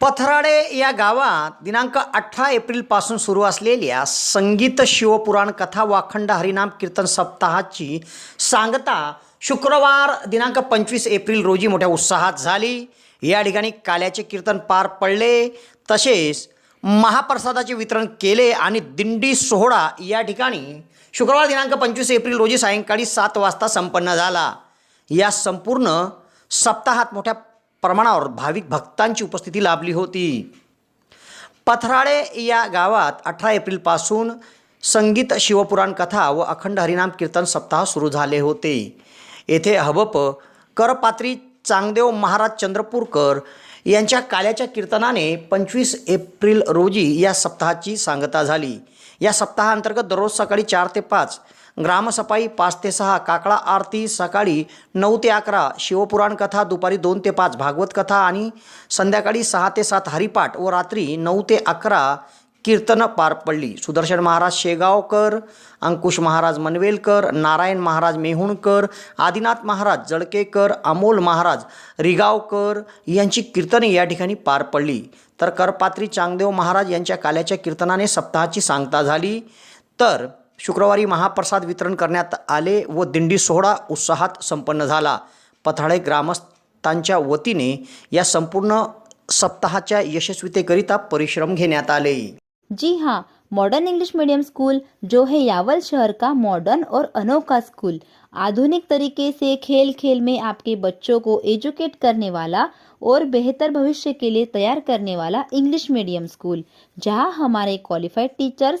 पथराडे या गावात दिनांक अठरा एप्रिलपासून सुरू असलेल्या संगीत शिवपुराण कथा वाखंड हरिनाम कीर्तन सप्ताहाची सांगता शुक्रवार दिनांक पंचवीस एप्रिल रोजी मोठ्या उत्साहात झाली. या ठिकाणी काल्याचे कीर्तन पार पडले. तसेच महाप्रसादाचे वितरण केले आणि दिंडी सोहळा या ठिकाणी शुक्रवार दिनांक पंचवीस एप्रिल रोजी सायंकाळी सात वाजता संपन्न झाला. या संपूर्ण सप्ताहात मोठ्या प्रमाणावर भाविक भक्तांची उपस्थिती लाभली होती. पथराळे या गावात अठरा एप्रिलपासून संगीत शिवपुराण कथा व अखंड हरिनाम कीर्तन सप्ताह सुरू झाले होते. येथे हबप करपात्री चांगदेव महाराज चंद्रपूरकर यांच्या काल्याच्या कीर्तनाने पंचवीस एप्रिल रोजी या सप्ताहाची सांगता झाली. या सप्ताहांतर्गत दररोज सकाळी चार ते पाच ग्रामसफाई पाच ते सहा काकडा आरती सकाळी नऊ ते अकरा शिवपुराण कथा दुपारी दोन ते पाच भागवत कथा आणि संध्याकाळी सहा ते सात हरिपाठ व रात्री नऊ ते अकरा कीर्तनं पार पडली. सुदर्शन महाराज शेगावकर अंकुश महाराज मनवेलकर नारायण महाराज मेहुणकर आदिनाथ महाराज जळकेकर अमोल महाराज रिगावकर यांची कीर्तने या ठिकाणी पार पडली. तर करपात्री चांगदेव महाराज यांच्या काल्याच्या कीर्तनाने सप्ताहाची सांगता झाली. तर शुक्रवारी महाप्रसाद वितरण करण्यात आले व दिंडी सोहळा उत्साहात संपन्न झाला. पथाळे ग्रामस्थांच्या वतीने या संपूर्ण सप्ताहाच्या यशस्वीतेकरिता परिश्रम घेण्यात आले. जी हाँ मॉडर्न इंग्लिश मीडियम स्कूल जो है यावल शहर का मॉडर्न और अनोखा स्कूल आधुनिक तरीके से खेल खेल में आपके बच्चों को एजुकेट करने वाला और बेहतर भविष्य के लिए तैयार करने वाला इंग्लिश मीडियम स्कूल जहां हमारे क्वालिफाइड टीचर्स